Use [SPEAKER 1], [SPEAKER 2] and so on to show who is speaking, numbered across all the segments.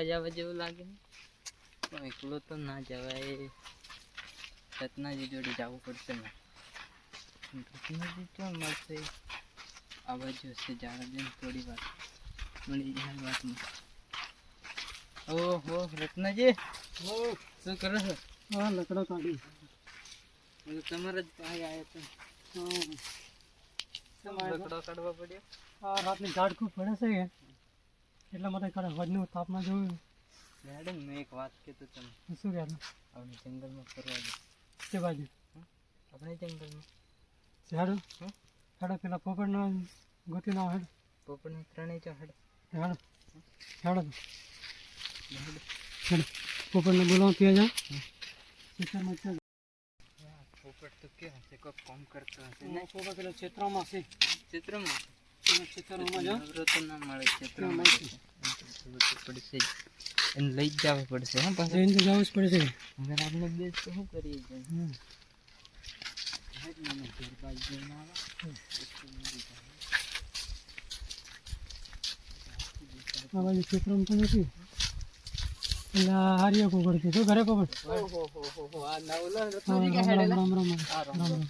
[SPEAKER 1] ફરવા જવા જેવું લાગે ને પણ એકલો તો ના જવાય રત્નાજી જોડે જવું પડશે ને રત્નાજી ક્યાં મળશે આ બાજુ હશે જવા દે ને થોડી વાર મળી જાય વાતમાં ઓહો રત્નાજી શું કરો છો
[SPEAKER 2] હા લકડો કાઢી
[SPEAKER 1] હું તો તમારા જ પાસે આવ્યો તો લકડો કાઢવા પડ્યો
[SPEAKER 2] આ રાતની ઝાડ ખૂબ પડે છે કે એટલા માટે કાઢે વધનું તાપમાં જોયું
[SPEAKER 1] મેડમ મેં એક વાત કીધું તમે
[SPEAKER 2] શું કહેતું
[SPEAKER 1] આપણે જંગલમાં ફરવા જઈએ
[SPEAKER 2] તે બાજુ
[SPEAKER 1] આપણે જંગલમાં
[SPEAKER 2] ઝાડ
[SPEAKER 1] હમ?
[SPEAKER 2] હેડો પેલા પોપડના ગોતી ના હેડ
[SPEAKER 1] પોપડને ત્રણેય ચહેડ
[SPEAKER 2] હેડો હેડો હેડો પોપડને બોલાવો ત્યાં જા ખેતરમાં ત્યાં
[SPEAKER 1] પોપટ તો કે હશે કોક કામ કરતો હશે
[SPEAKER 2] જા.
[SPEAKER 1] ને
[SPEAKER 2] પોપડ પેલા ક્ષેત્રમાં છે જા.
[SPEAKER 1] તો તો લઈ જ જવું બાજુ
[SPEAKER 2] નથી. એટલે હારીઓ પોપડ છે. શું ઘરે રામ રામ રામ રામ રામ.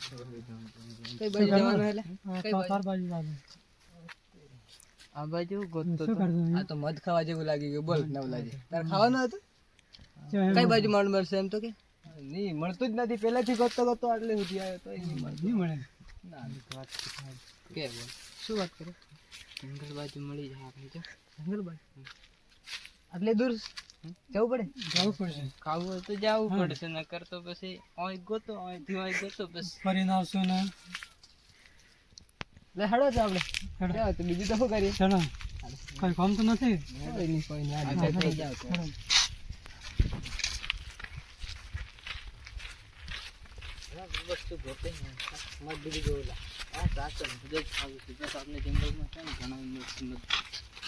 [SPEAKER 2] રામ. આ
[SPEAKER 1] બાજુ તો. મધ ખાવા જેવું લાગી ગયું. બોલ નવલાજી તારે ખાવાનું હતું? કઈ બાજુ મળ મળશે એમ તો કે? નહીં મળતું જ નથી. પહેલાથી ગોતતો ગોતતો આટલે સુધી આવ્યો તો નહીં
[SPEAKER 2] મળે.
[SPEAKER 1] ના વાત કે બોલ? શું વાત કરો? જંગલ બાજુ મળી જાય આપણે જો જંગલ બાજુ? આટલે દૂર જવું પડે?
[SPEAKER 2] જવું પડશે.
[SPEAKER 1] ખાવું હોય તો જવું પડશે નકર તો પછી ઓય ગોતો ઓયથી ઓય ગોતો બસ
[SPEAKER 2] ફરીને આવશું ને?
[SPEAKER 1] લે હેડો જ આપણે
[SPEAKER 2] હેડો.
[SPEAKER 1] જાઓ તો બીજું તો શું કરીએ
[SPEAKER 2] ચાલો કઈ કામ તો નથી
[SPEAKER 1] કોઈ નહીં કોઈ નહીં
[SPEAKER 2] હા,
[SPEAKER 1] આજે
[SPEAKER 2] હેડો.
[SPEAKER 1] થઈ જાવ તો
[SPEAKER 2] હેડો.
[SPEAKER 1] વસ્તુ ગોતે ને મત બીજું જોવું લા આ સાચો મદદ ખાવું છે બસ આપણે જંગલમાં છે ને ઘણા મસ્ત મત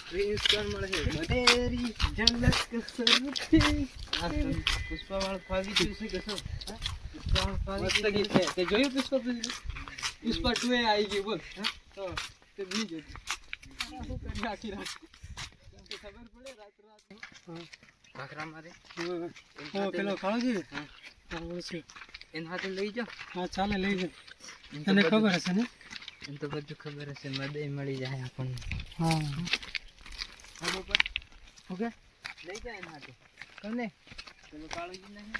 [SPEAKER 1] પ્રિન્સ કોણ મળે છે મધેરી જલક સરથી આ તો પુષ્પાવાળ ફાવી ગયું છે કે શું હા? પુષ્પાવાળ ફાવી
[SPEAKER 2] મસ્ત
[SPEAKER 1] ગયું
[SPEAKER 2] ગીત
[SPEAKER 1] છે.
[SPEAKER 2] છે. તે જોયું પુષ્પા ટુ એ આવી ગયું બોલ
[SPEAKER 1] તો
[SPEAKER 2] તે નહીં જોયું શું કરી આખી રાત ખબર પડે રાત રાત
[SPEAKER 1] ભાખરા મારે
[SPEAKER 2] ઓ પેલો છે
[SPEAKER 1] હા.
[SPEAKER 2] હા, ઓળખ્યો.
[SPEAKER 1] એના હાથે લઈ જાઓ
[SPEAKER 2] હા ચાલે લઈ
[SPEAKER 1] જા
[SPEAKER 2] તને ખબર હશે ને
[SPEAKER 1] એમ તો બધું ખબર હશે મદે મળી જાય આપણને
[SPEAKER 2] હા
[SPEAKER 1] ઓકે લઈ જાય એના હાથે કોને પેલો કાળોજી નહીં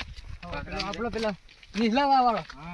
[SPEAKER 2] હા, આપણો
[SPEAKER 1] પેલો નીલાવા વાળો હા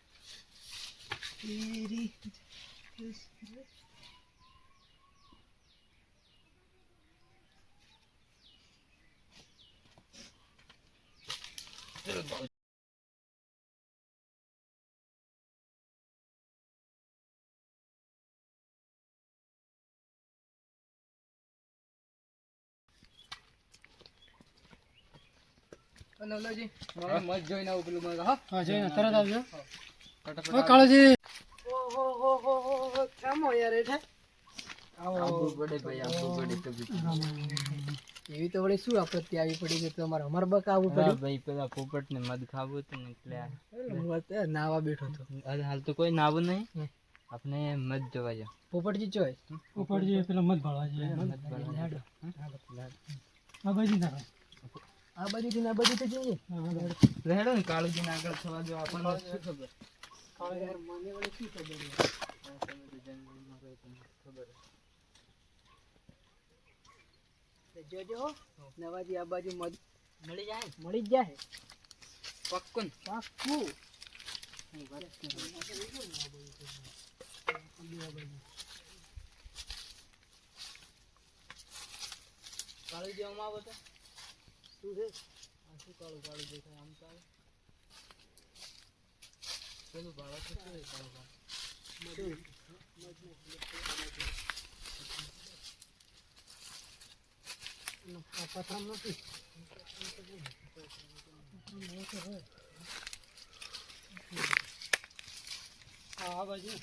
[SPEAKER 1] very useful. નવલાજી મારા મત જોઈને આવું પેલું મારે હા
[SPEAKER 2] જોઈને તરત આવજો ઓ કાળોજી.
[SPEAKER 1] આવવું પડે ભાઈ આવવું પડે તો બી.
[SPEAKER 2] એવી તો વળી શું આપત્તિ આવી પડી કે તમારે અમાર બક આવવું
[SPEAKER 1] હા ભાઈ પેલા પોપટ ને મધ ખાવું હતું ને એટલે.
[SPEAKER 2] નાવા બેઠો હતો.
[SPEAKER 1] હાલ તો કોઈ નાવું નહીં. આપણે મધ જોવા જાવ
[SPEAKER 2] પોપટજી ચોય પોપટજી પેલા મત. આ બાજુ ના આ બાજુ થી આ બાજુ થી જઈએ
[SPEAKER 1] ને કાળુજી આગળ થવા દો આપણને શું ખબર?
[SPEAKER 2] જોજો નવાજી આ બાજુ મધ
[SPEAKER 1] મળી જાય ને?
[SPEAKER 2] મળી જ જાય
[SPEAKER 1] પક્કું ને?
[SPEAKER 2] પાકું
[SPEAKER 1] કાળુજી આમાં આવો તો
[SPEAKER 2] શું છે
[SPEAKER 1] આ શું કાળું કાળું દેખાય આમ તો આવે.
[SPEAKER 2] આ પથરામ નથી આ બાજુ એ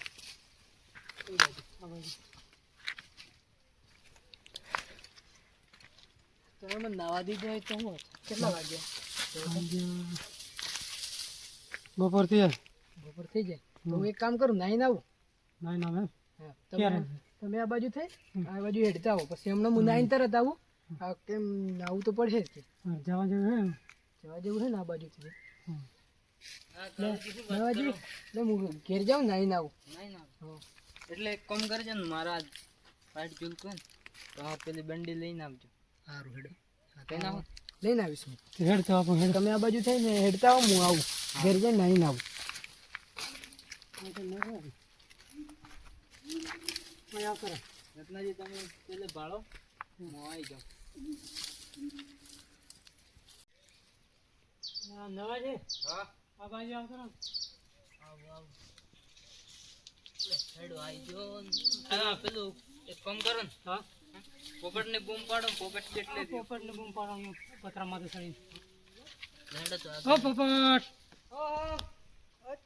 [SPEAKER 3] તમે મને નાવા દીધો તો કેટલા વાગ્યા
[SPEAKER 2] સાંજે બપોર થઈ જાય.
[SPEAKER 3] હું એક કામ કરું નાઈ આવું.
[SPEAKER 2] નાઈ ક્યારે?
[SPEAKER 3] તમે તમે આ બાજુ થઈ આ બાજુ હેડતા આવો. પછી હમણાં હું નાઈને તરત આવું. આ કેમ નાવું તો પડશે જ કે.
[SPEAKER 2] જવા જેવું હે
[SPEAKER 3] જવા જેવું છે ને આ બાજુ
[SPEAKER 2] થઈ
[SPEAKER 3] નવાજી એટલે હું ઘેર જાઉં નાઈને આવું. નાવું
[SPEAKER 1] એટલે એક કામ કરજો ને મારા પાટ ઝુલકો ને તો આ પેલી બંડી લઈને આવજો.
[SPEAKER 3] સારું હેડો. લઈને આવીશ હું.
[SPEAKER 2] તો હેડ. તો
[SPEAKER 3] તમે આ બાજુ થઈને હેડતા આવો હું આવું. ઘેર જઈને નાઈને આવું.
[SPEAKER 1] રત્નાજી તમે પેલે ભાળો હું. આવી જાઉં
[SPEAKER 2] નવા છે
[SPEAKER 1] હા
[SPEAKER 2] આ બાજુ આવતો ને
[SPEAKER 1] આવું આવું હેડો આવી ગયો હા પેલું એક કામ કરો ને
[SPEAKER 2] હા
[SPEAKER 1] પોપટ ને બૂમ પાડો પોપટ કેટલે
[SPEAKER 2] પોપટ ને બૂમ પાડવાનું ચડી
[SPEAKER 1] હેડો તો
[SPEAKER 2] ઓ પોપટ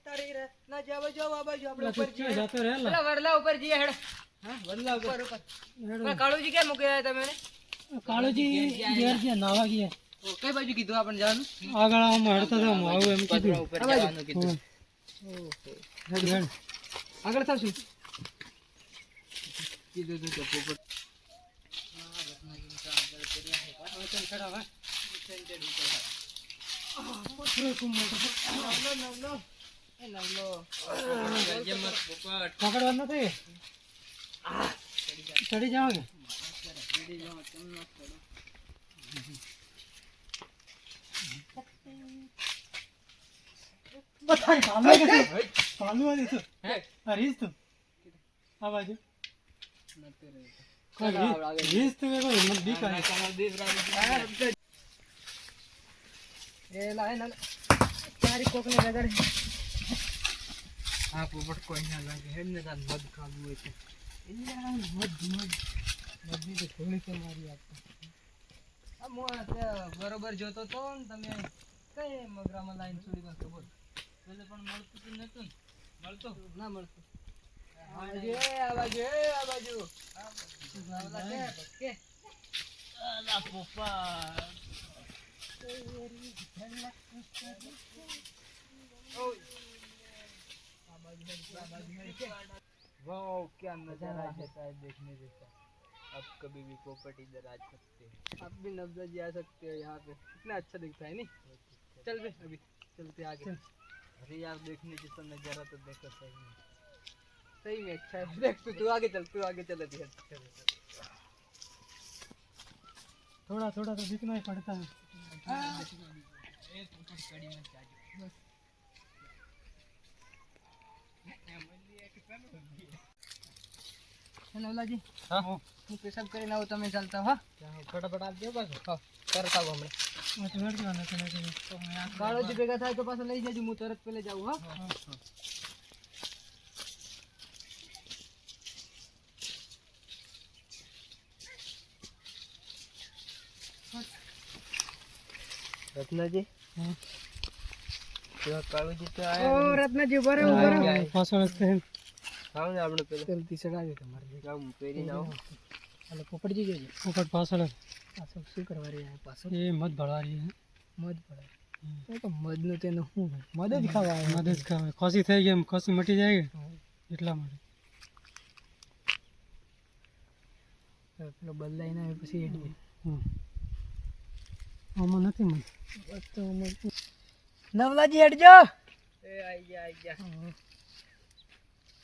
[SPEAKER 3] તારી રે ના જાવ જાવ આ બાજુ
[SPEAKER 2] પેલા તું ક્યાં જતો રહે લા?
[SPEAKER 3] પેલા વડલા ઉપર જઈએ હેડ હા વડલા ઉપર ઉપર
[SPEAKER 2] હેડ.
[SPEAKER 3] કાળુજી કેમ મૂકી આવ્યા તમે
[SPEAKER 2] કાળુજી ઘેર છે નાવા ગયા
[SPEAKER 3] કઈ બાજુ કીધું આપણે જવાનું
[SPEAKER 2] આગળ આમાં હેડતા હતા હું આવું એમ કીધું
[SPEAKER 1] ઉપર
[SPEAKER 3] આ બાજુ.
[SPEAKER 1] જવાનું કીધું
[SPEAKER 2] હેડ હેડ
[SPEAKER 3] આગળ થશું
[SPEAKER 1] કીધું તું કે પોપટ કરજે મત પોપટ
[SPEAKER 2] પકડવા નથી ચડી જાવ કે બતાય ચાલુ કે ચાલુ હતી તું હરીશ તું આ બાજુ કોઈ રી- રીસ તું કે કોઈ મને બીક આવી.
[SPEAKER 3] એ લાય ના તારી કોકને નજર
[SPEAKER 1] હા પોપટ કોઈ અહીંયા લાગે હેડને તાર મધ ખાવું હોય તો.
[SPEAKER 3] મધ મધ. મધની તો થોડી કે મારી આપતો આ બરોબર જોતો તો ને તમે કઈ મગરામાં લાઈન છોડી દો ખબર
[SPEAKER 1] પેલે પણ મળતું તું નતું મળતું?
[SPEAKER 3] ના મળતું. આ આ બાજુ આ બાજુ.
[SPEAKER 1] પોપટ वाओ क्या नज़ारा है शायद देखने जैसा। आप कभी भी प्रॉपर्ट इधर आ सकते हैं।
[SPEAKER 3] आप भी नब्जा जी आ सकते हो यहाँ पे। कितना अच्छा दिखता है नहीं? चल बे अभी चलते आगे।
[SPEAKER 1] अरे यार देखने जैसा नज़ारा तो देखो सही में।
[SPEAKER 3] सही में अच्छा है। देख तू आगे चल तू आगे चल अभी।
[SPEAKER 2] थोड़ा थोड़ा तो
[SPEAKER 1] दिखना ही पड़ता है। हाँ।
[SPEAKER 3] નવલાજી
[SPEAKER 1] હા
[SPEAKER 3] હું પેશાબ કરીને આવું તમે ચાલતા હા
[SPEAKER 1] ફટાફટ આપજો બસ
[SPEAKER 3] હા કરતા આવું હમણાં કાળોજી ભેગા થાય તો પાછો લઈ જજો હું તરત પેલે જાઉં હા રત્નાજી
[SPEAKER 1] કાળુજી
[SPEAKER 3] તો રત્નાજી બરાબર ફસાણ આવો
[SPEAKER 1] ને આપણે
[SPEAKER 3] પેલા જલ્દી ચડાવી
[SPEAKER 2] તમારે. પાછળ
[SPEAKER 3] પાછળ શું કરવા
[SPEAKER 2] એ મધ ભળવા રહી
[SPEAKER 3] મધ ભળવા તો શું મધ ખાવા
[SPEAKER 2] મધ ખાવા ખોસી થઈ ગઈ એમ ખોસી મટી જાય એટલા માટે.
[SPEAKER 3] બદલાઈ ના પછી
[SPEAKER 2] આમાં નથી મધ.
[SPEAKER 3] બસ તો નવલાજી હેડજો
[SPEAKER 1] એ આઈ ગયા આઈ ગયા.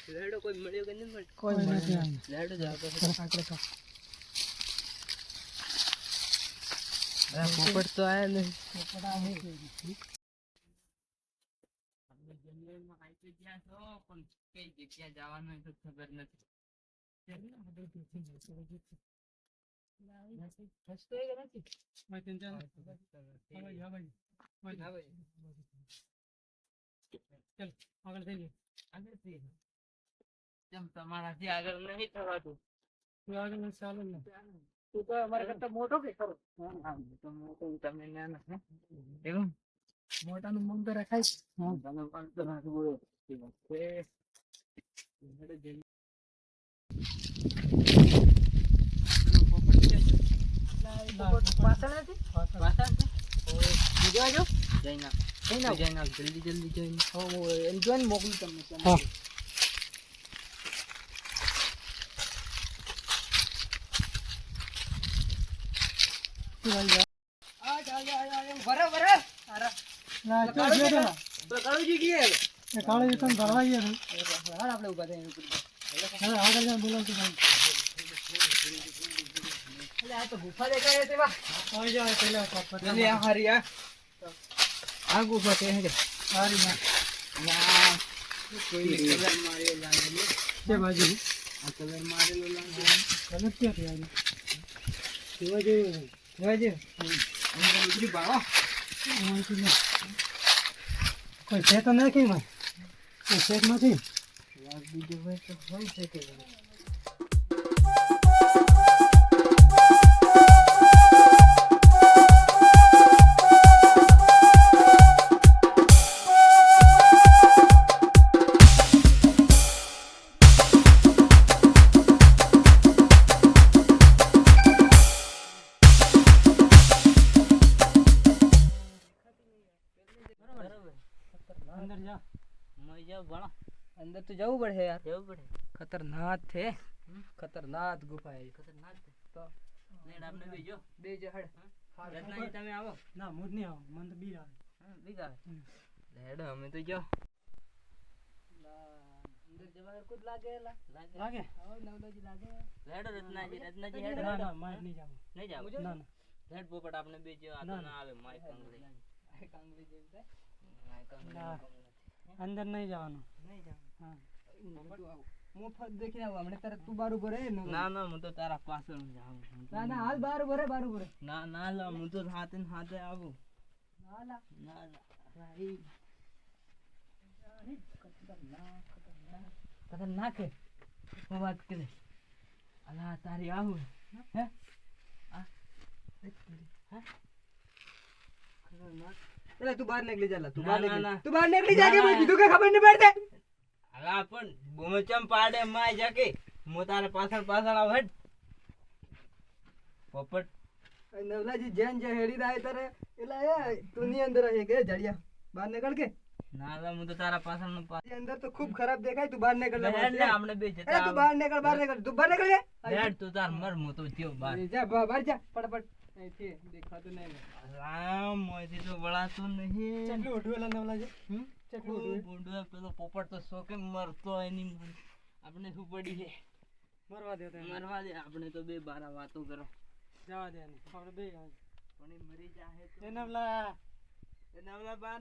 [SPEAKER 1] લેડો કોઈ મળ્યો કે નહીં મળ્યો
[SPEAKER 3] કોઈ
[SPEAKER 2] નથી
[SPEAKER 1] લેડો જ
[SPEAKER 3] આપણે કા
[SPEAKER 1] અરે પોપટ તો આયા નહીં
[SPEAKER 3] પોપટ આવે
[SPEAKER 1] અમે જંગલમાં આવી ગયા છો પણ કઈ જગ્યા જવાનું તો ખબર નથી
[SPEAKER 3] ચાલો આપણે દેખી જઈએ
[SPEAKER 2] ફર્સ્ટ તો એ નથી મેં ટેન્શન હવે યા
[SPEAKER 1] ભાઈ ભાઈ
[SPEAKER 2] ચાલ આગળ થઈ ગઈ
[SPEAKER 1] આગળ થઈ ગઈ કેમ તમારાથી આગળ નહીં થવાતું.
[SPEAKER 2] આગળ ચાલે ને.
[SPEAKER 3] તું તો અમારા કરતા મોટો કે ખરો?
[SPEAKER 1] તો મોટો, તમે નાના હે? એવું?
[SPEAKER 3] મોટાનું મગ તો રખાય
[SPEAKER 2] હા
[SPEAKER 1] તમે પણ તો નાખી બોલો એ વખતે હેડો જઈને
[SPEAKER 3] પાછળ નથી?
[SPEAKER 2] પાછળ.
[SPEAKER 1] બીજો આજો? જઈને આવ.
[SPEAKER 3] જઈને આવ.
[SPEAKER 1] જલ્દી જલ્દી જઈને
[SPEAKER 3] એમ જોઈને મોકલું તમને.
[SPEAKER 2] હા. શું ભાઈ જા?
[SPEAKER 3] આ ચાલ, ચાલ, ચાલ, ચાલ. વરા, વરા. હારા.
[SPEAKER 2] ના, ચાલ, જો તો.
[SPEAKER 3] પેલો કાળુજી ગયે.
[SPEAKER 2] એ કાળો વિક્રમ ભરવા ગયા
[SPEAKER 3] હાલ આપણે ઊભા થઈને ઉપર.
[SPEAKER 2] છે હવે આગળ જઈને બોલાવતું ભાઈ
[SPEAKER 3] અલે આ તો ગુફા દેખાય છે બા.
[SPEAKER 2] આવી જાવ પેલા ઉપર
[SPEAKER 3] અલે આ હારી આ. આ ગુફા છે હે કે?
[SPEAKER 2] સારી ના
[SPEAKER 3] ના. કોઈને કલર મારેલો લાગે.
[SPEAKER 2] તે બાજુ
[SPEAKER 3] આ કલર મારેલો લાગે.
[SPEAKER 2] કલર ક્યાંથી આવી જોવા જેવું કોઈ છે તો નથી જ નથી?
[SPEAKER 3] બીજું હોય તો હોય છે
[SPEAKER 2] અંદર
[SPEAKER 3] અંદર તો જવું પડે યાર.
[SPEAKER 1] જવું પડે.
[SPEAKER 3] ખતરનાક છે. ખતરનાક ગુફા છે
[SPEAKER 1] ખતરનાક છે.
[SPEAKER 3] તો
[SPEAKER 1] લેડ આપણે બીજો
[SPEAKER 3] બે હડ
[SPEAKER 1] રત્નાજી તમે આવો.
[SPEAKER 2] ના મૂડ નહીં આવો. મને તો બીર આવે.
[SPEAKER 1] હા,
[SPEAKER 2] આવે.
[SPEAKER 1] લેડ અમે તો જો.
[SPEAKER 3] અંદર જવા જ લાગે એલા?
[SPEAKER 2] લાગે.
[SPEAKER 3] આવો નવલાજી લાગે.
[SPEAKER 1] લેડ રત્નાજી રત્નાજી હેડ.
[SPEAKER 2] ના ના મારે નહીં જાવું.
[SPEAKER 1] નહીં જાવ.
[SPEAKER 3] મુજો?
[SPEAKER 2] ના ના.
[SPEAKER 1] લેડ પોપટ આપણે બે જો. આ તો
[SPEAKER 2] ના,
[SPEAKER 1] ના આવે કંગળી.
[SPEAKER 3] આ કાંગરી જેવું થાય.
[SPEAKER 1] ગમે નથી.
[SPEAKER 2] અંદર નહીં જવાનું.
[SPEAKER 3] નહીં જાવ
[SPEAKER 2] હા.
[SPEAKER 3] તું આવ. મુફત દેખીને આવ. હમણાં તરત તું બાર ઊભો રહે ના
[SPEAKER 1] ના હું તો તારા પાછળ જાઉં
[SPEAKER 3] ના ના હાલ બાર ઊભો રહે બાર ઊભો રહે.
[SPEAKER 1] ના ના લા હું તો હાથે ને હાથે આવું.
[SPEAKER 3] ના ના
[SPEAKER 1] ના ના
[SPEAKER 3] રાઈ ખતરનાક હું. વાત કરે. અલા તારી આવું. હે? આ ખતરનાક. એલા તું બહાર નીકળી જા લા, તું
[SPEAKER 1] ના,
[SPEAKER 3] બહાર
[SPEAKER 1] ના,
[SPEAKER 3] નીકળી
[SPEAKER 1] ના.
[SPEAKER 3] તું બહાર નીકળી જા કે
[SPEAKER 1] ના.
[SPEAKER 3] મેં કીધું કે ખબર નહીં પડતે
[SPEAKER 1] અલા પણ બોમચમ પાડે માય જાકે હું તારે પાછળ પાછળ આવ હેડ પોપટ
[SPEAKER 3] નવલાજી જેન જે હેડી રાય તારે એલા એ તું ની અંદર હે કે જડિયા બહાર નીકળ કે
[SPEAKER 1] ના લા હું તો તારા પાછળ નો
[SPEAKER 3] એ અંદર તો ખૂબ ખરાબ દેખાય તું બહાર નીકળ લે
[SPEAKER 1] હેડ ને
[SPEAKER 3] બહાર.
[SPEAKER 1] આપણે બે
[SPEAKER 3] એ
[SPEAKER 1] જતા
[SPEAKER 3] તું બહાર નીકળ બહાર નીકળ તું બહાર નીકળ લે
[SPEAKER 1] હેડ તું તાર મર હું તો થયો બાર
[SPEAKER 3] જા બહાર બહાર જા ફટાફટ અહીંથી દેખાતું નહીં
[SPEAKER 1] રામ મોજી તો વળાતું નહીં
[SPEAKER 2] ચટલું ઉઠું
[SPEAKER 1] પેલો પોપટ તો શોકે મરતો એની આપણે શું પડી
[SPEAKER 2] મરવા દે તો
[SPEAKER 1] મરવા દે આપણે તો બે બારા વાતો કરો
[SPEAKER 2] જવા દે આપણે બે
[SPEAKER 1] પણ એ મરી જાહે તો
[SPEAKER 2] એ
[SPEAKER 1] બાર